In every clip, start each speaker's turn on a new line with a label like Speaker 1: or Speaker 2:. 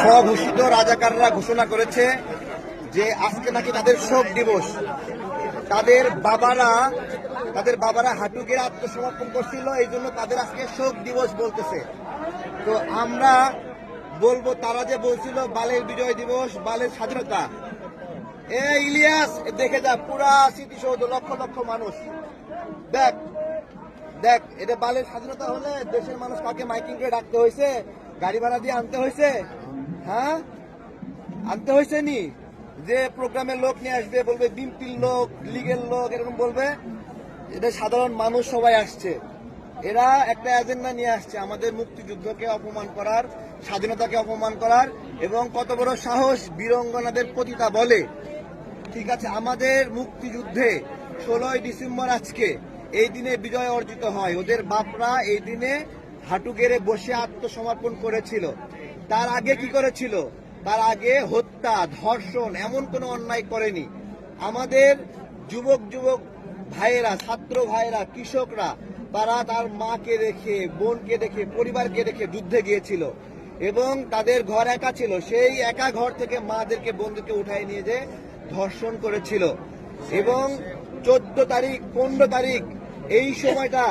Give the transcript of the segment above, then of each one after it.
Speaker 1: স্বঘোষিত রাজাকাররা ঘোষণা করেছে যে আজকে নাকি তাদের শোক দিবস। তাদের বাবারা তাদের বাবারা হাঁটু আত্মসমর্পণ করছিল, এই জন্য তাদের আজকে শোক দিবস বলতেছে। তো আমরা বলব, তারা যে বলছিল, বালের বিজয় দিবস, বালের স্বাধীনতা। এ ইলিয়াস, দেখে যা, পুরা স্মৃতিসৌধ, লক্ষ লক্ষ মানুষ। দেখ দেখ, এটা বালের স্বাধীনতা হলে দেশের মানুষ কাকে মাইকিং করে ডাকতে হয়েছে? গাড়ি ভাড়া দিয়ে আনতে হয়েছে হ্যাঁ? আনতে হয়েছে নি? যে প্রোগ্রামের লোক নিয়ে আসবে, বলবে বিম্পির লোক, লিগের লোক, এরকম বলবে। এটা সাধারণ মানুষ সবাই আসছে। এরা একটা এজেন্ডা নিয়ে আসছে, আমাদের মুক্তিযুদ্ধকে অপমান করার, স্বাধীনতাকে অপমান করার, এবং কত বড় সাহস বীরঙ্গনাদের পতিতা বলে। ঠিক আছে, আমাদের মুক্তিযুদ্ধে ষোলোই ডিসেম্বর আজকে, এই দিনে বিজয় অর্জিত হয়। ওদের বাপরা এই দিনে হাঁটু গেড়ে বসে আত্মসমর্পণ করেছিল। তার আগে কি করেছিল? তার আগে হত্যা, ধর্ষণ এমন কোনো অন্যায় করেনি। আমাদের যুবক যুবক ভাইয়েরা, ছাত্র ভাইয়েরা, কৃষকরা, তারা তার মাকে রেখে বোনকে রেখে পরিবারকে রেখে যুদ্ধে গিয়েছিল এবং তাদের ঘর একা ছিল। সেই একা ঘর থেকে মাদেরকে, বন্ধুকে উঠায় নিয়ে যে ধর্ষণ করেছিল। এবং চোদ্দ তারিখ, পনেরো তারিখ এই সময়টা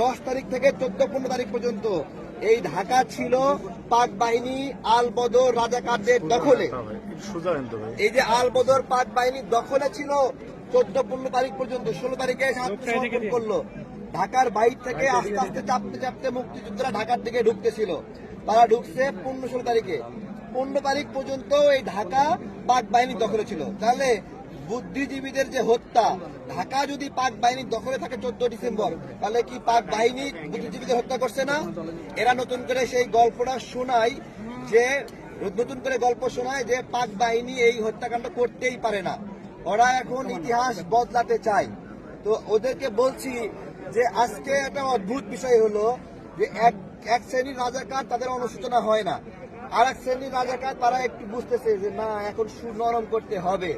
Speaker 1: দশ তারিখ থেকে চোদ্দ পনেরো তারিখ পর্যন্ত। এই ঢাকা ছিল পাক বাহিনী আল বদর রাজাকারদের দখলে। এই যে আল বদর পাক বাহিনীর দখলে ছিল চোদ্দ পনেরো তারিখ পর্যন্ত। ষোলো তারিখে এসে আত্মসমর্পণ করল। ঢাকার বাইর থেকে আস্তে আস্তে চাপতে চাপতে মুক্তিযোদ্ধারা ঢাকার দিকে ঢুকতেছিল। তারা ঢুকছে পনেরো ষোলো তারিখে। পনেরো তারিখ পর্যন্ত এই ঢাকা পাক বাহিনীর দখলে ছিল। তাহলে বুদ্ধিজীবীদের যে হত্যা, ঢাকা যদি পাক বাহিনীর দখলে থাকে চোদ্দ ডিসেম্বর, তাহলে কি পাক বাহিনী বুদ্ধিজীবীদের হত্যা করছে না? এরা নতুন করে সেই গল্পটা শোনায় যে, নতুন করে গল্প শোনায় যে পাক বাহিনী এই হত্যাকাণ্ড করতেই পারে না। ওরা এখন ইতিহাস বদলাতে চায়। তো ওদেরকে বলছি যে আজকে একটা অদ্ভুত বিষয় হলো যে এক এক শ্রেণির রাজাকার তাদের অনুশোচনা হয় না। আর এক শ্রেণির রাজাকার তারা একটু বুঝতেছে যে না, এখন সুনরম করতে হবে।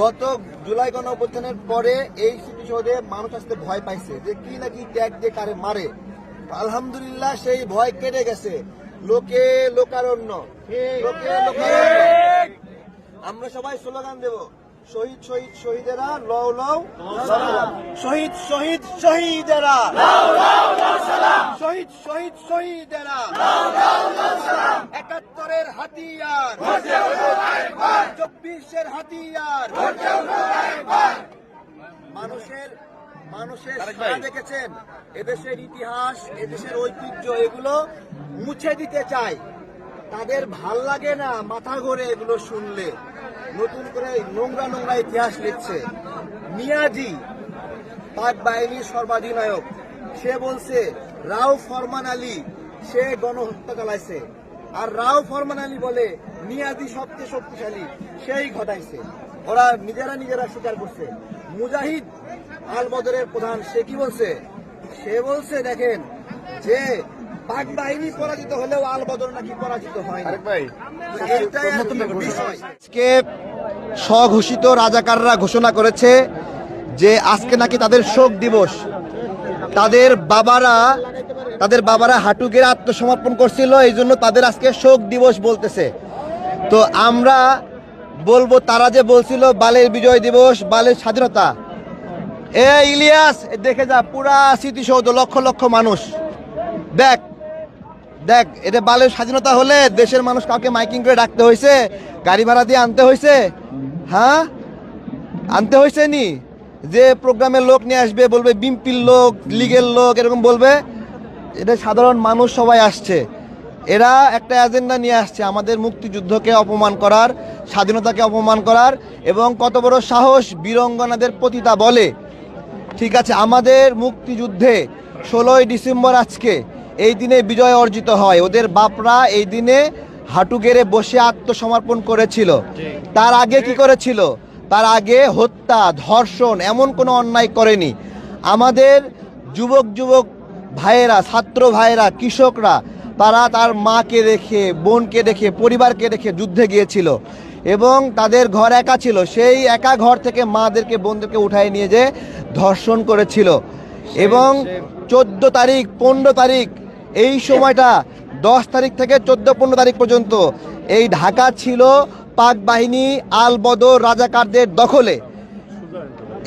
Speaker 1: গত জুলাই গণ অভ্যুত্থানের পরে এই স্মৃতিসৌধে মানুষ আসতে ভয় পাইছে যে কি নাকি ট্যাগ দিয়ে কারে মারে। আলহামদুলিল্লাহ সেই ভয় কেটে গেছে। লোকে লোকারণ্য। লোকে আমরা সবাই স্লোগান দেব, শহীদ শহীদ, শহীদেরা, লও লও। শহীদ শহীদ, শহীদেরা শহীদ শহীদ, শহীদেরা একাত্তরের হাতিয়ার। চব্বিশের হাতিয়ার। মানুষের মানুষের দেখেছেন এদেশের ইতিহাস এদেশের ঐতিহ্য এগুলো মুছে দিতে চায় তাদের ভালো লাগে না মাথা ঘোরে এগুলো শুনলে। নতুন করে নোংরা নোংরা ইতিহাস লিখছে। মিয়াজি পাক বাহিনীর সর্বাধিনায়ক। সে বলছে রাও ফরমান আলী সে গণহত্যা চালাইছে। আর রাও ফরমান আলী বলে মিয়াজি সবচেয়ে শক্তিশালী সেই ঘটাইছে। ওরা নিজেরা নিজেরা স্বীকার করছে। মুজাহিদ আল বদরের প্রধান সে কি বলছে? সে বলছে দেখেন যে পাক বাহিনী পরাজিত হলেও আল বদর নাকি পরাজিত হয়। আজকে স্বঘোষিত রাজাকাররা ঘোষণা করেছে যে আজকে নাকি তাদের শোক দিবস। তাদের বাবারা তাদের বাবারা হাঁটু গেড়ে আত্মসমর্পণ করছিল এই জন্য তাদের আজকে শোক দিবস বলতেছে। তো আমরা বলব, তারা যে বলছিল, বালের বিজয় দিবস, বালের স্বাধীনতা। এ ইলিয়াস দেখে যা, পুরা স্মৃতিসৌধ, লক্ষ লক্ষ মানুষ। দেখ দেখ এটা বালের স্বাধীনতা হলে দেশের মানুষ কাউকে মাইকিং করে ডাকতে হয়েছে গাড়ি ভাড়া দিয়ে আনতে হয়েছে হ্যাঁ? আনতে হয়েছে নি? যে প্রোগ্রামের লোক নিয়ে আসবে বলবে বিম্পির লোক লিগের লোক এরকম বলবে এটা সাধারণ মানুষ সবাই আসছে। এরা একটা এজেন্ডা নিয়ে আসছে আমাদের মুক্তিযুদ্ধকে অপমান করার স্বাধীনতাকে অপমান করার এবং কত বড় সাহস বীরঙ্গনাদের পতিতা বলে। ঠিক আছে আমাদের মুক্তিযুদ্ধে ষোলোই ডিসেম্বর আজকে এই দিনে বিজয় অর্জিত হয়। ওদের বাপরা এই দিনে হাঁটু গেড়ে বসে আত্মসমর্পণ করেছিল। তার আগে কি করেছিল? তার আগে হত্যা, ধর্ষণ এমন কোনো অন্যায় করেনি। আমাদের যুবক যুবক ভাইয়েরা, ছাত্র ভাইয়েরা, কৃষকরা, তারা তার মাকে রেখে, বোনকে রেখে, পরিবারকে রেখে যুদ্ধে গিয়েছিল এবং তাদের ঘর একা ছিল। সেই একা ঘর থেকে মাদেরকে, বোনদেরকে উঠায় নিয়ে যে ধর্ষণ করেছিল। এবং চোদ্দ তারিখ, পনেরো তারিখ, এই সময়টা দশ তারিখ থেকে চোদ্দ, পনেরো তারিখ পর্যন্ত এই ঢাকা ছিল পাক বাহিনী আল বদর রাজাকারদের দখলে।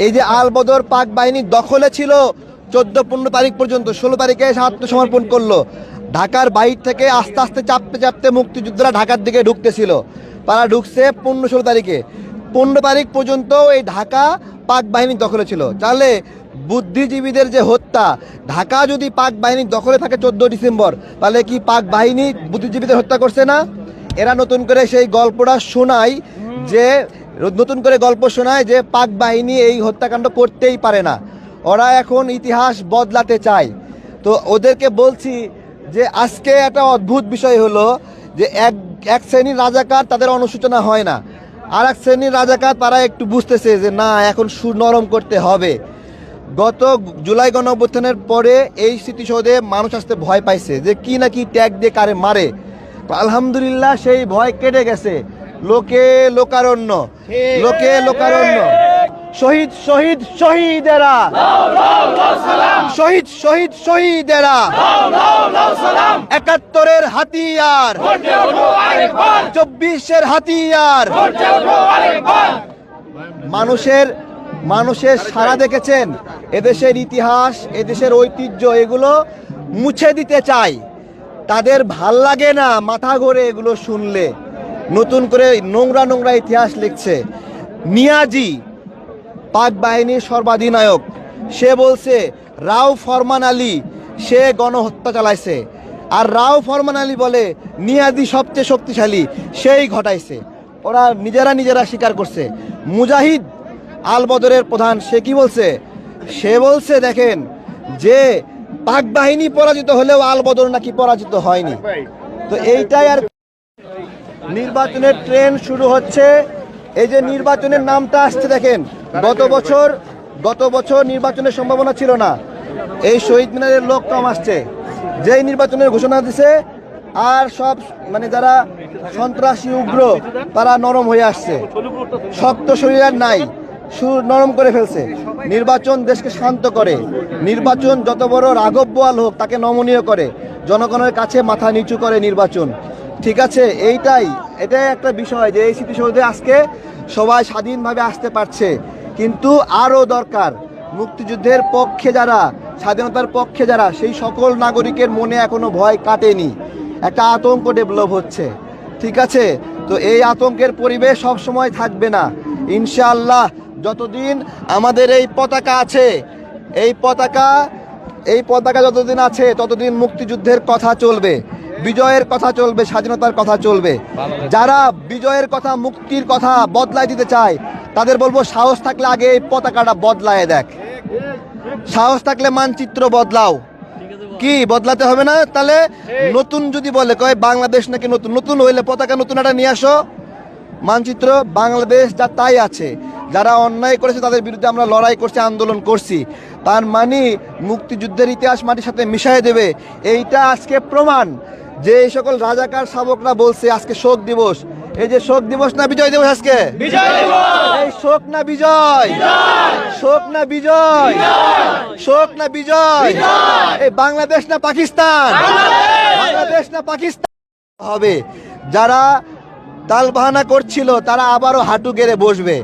Speaker 1: এই যে আল বদর পাক বাহিনীর দখলে ছিল চোদ্দ পনেরো তারিখ পর্যন্ত, ষোলো তারিখে এসে আত্মসমর্পণ করল। ঢাকার বাইর থেকে আস্তে আস্তে চাপতে চাপতে মুক্তিযোদ্ধারা ঢাকার দিকে ঢুকতেছিল। তারা ঢুকছে পনেরো ষোলো তারিখে। পনেরো তারিখ পর্যন্ত এই ঢাকা পাক বাহিনীর দখলে ছিল। তাহলে বুদ্ধিজীবীদের যে হত্যা, ঢাকা যদি পাক বাহিনীর দখলে থাকে চোদ্দ ডিসেম্বর, তাহলে কি পাক বাহিনী বুদ্ধিজীবীদের হত্যা করছে না? এরা নতুন করে সেই গল্পটা শোনায় যে, নতুন করে গল্প শোনায় যে পাক বাহিনী এই হত্যাকাণ্ড করতেই পারে না। ওরা এখন ইতিহাস বদলাতে চায়। তো ওদেরকে বলছি যে, আজকে একটা অদ্ভুত বিষয় হলো যে, এক এক শ্রেণির রাজাকার তাদের অনুসূচনা হয় না। আর এক শ্রেণির রাজাকার তারা একটু বুঝতেছে যে, না, এখন সুর নরম করতে হবে। গত জুলাই গণ পরে এই স্মৃতিসৌধে মানুষ আসতে ভয় পাইছে যে, কি না কি ট্যাগ দিয়ে কারে মারে। আলহামদুলিল্লাহ সেই ভয় কেটে গেছে। লোকে লোকারণ্য লোকে লোকারণ্য। শহীদ শহীদ, শহীদেরা। শহীদ শহীদ, শহীদেরা। একাত্তরের হাতিয়ার। চব্বিশের হাতিয়ার। মানুষের মানুষের সারা দেখেছেন। এদেশের ইতিহাস, এদেশের ঐতিহ্য, এগুলো মুছে দিতে চাই। তাদের ভালো লাগে না মাথা ঘোরে এগুলো শুনলে। নতুন করে নোংরা নোংরা ইতিহাস লিখছে। নিয়াজি পাক বাহিনীর সর্বাধিনায়ক, সে বলছে, রাও ফরমান আলী, সে গণহত্যা চালাইছে। আর রাও ফরমান আলী বলে নিয়াদি সবচেয়ে শক্তিশালী, সেই ঘটাইছে। ওরা নিজেরা নিজেরা স্বীকার করছে। মুজাহিদ আল বদরের প্রধান, সে কি বলছে? সে বলছে, দেখেন, যে পাক বাহিনী পরাজিত হলেও আল বদর নাকি পরাজিত হয়নি। তো এইটাই আর নির্বাচনের ট্রেন শুরু হচ্ছে। এই যে নির্বাচনের নামটা আসছে দেখেন, গত বছর গত বছর নির্বাচনের সম্ভাবনা ছিল না। এই শহীদ মিনারের লোক কম আসছে। যেই নির্বাচনের ঘোষণা দিছে, আর সব মানে যারা সন্ত্রাসী উগ্র, তারা নরম হয়ে আসছে। শক্ত শরীর আর নাই। সুর নরম করে ফেলছে। নির্বাচন দেশকে শান্ত করে। নির্বাচন যত বড় রাঘব বোয়াল হোক, তাকে নমনীয় করে। জনগণের কাছে মাথা নিচু করে নির্বাচন। ঠিক আছে, এইটাই। এটাই একটা বিষয় যে এই স্মৃতিসৌধে আজকে সবাই স্বাধীনভাবে আসতে পারছে। কিন্তু আরও দরকার, মুক্তিযুদ্ধের পক্ষে যারা, স্বাধীনতার পক্ষে যারা, সেই সকল নাগরিকের মনে এখনও ভয় কাটেনি। একটা আতঙ্ক ডেভেলপ হচ্ছে। ঠিক আছে, তো এই আতঙ্কের পরিবেশ সব সময় থাকবে না। ইনশাআল্লাহ যতদিন আমাদের এই পতাকা আছে, এই পতাকা এই পতাকা যতদিন আছে, ততদিন মুক্তিযুদ্ধের কথা চলবে, বিজয়ের কথা চলবে, স্বাধীনতার কথা চলবে। যারা বিজয়ের কথা, মুক্তির কথা বদলায় দিতে চায়, তাদের বলব সাহস থাকলে আগে এই পতাকাটা বদলায় দেখ। সাহস থাকলে মানচিত্র বদলাও। কি, বদলাতে হবে না? তাহলে নতুন যদি বলে, কয় বাংলাদেশ নাকি নতুন নতুন হইলে পতাকা নতুন একটা নিয়ে আসো। মানচিত্র, বাংলাদেশ যা তাই আছে। যারা অন্যায় করেছে তাদের বিরুদ্ধে আমরা লড়াই করছি আন্দোলন করছি। তার মানে মুক্তিযুদ্ধের ইতিহাস মাটির সাথে মিশাই দেবে। এইটা আজকে প্রমাণ যে এই সকল রাজাকার শাবকরা বলছে আজকে শোক দিবস। এই যে শোক দিবস না বিজয় দিবস আজকে? এই শোক না বিজয়? শোক না বিজয়? শোক না বিজয়? এই বাংলাদেশ না পাকিস্তান? বাংলাদেশ না পাকিস্তান? হবে। যারা তালবাহানা করছিল তারা আবারও হাঁটু গেড়ে বসবে।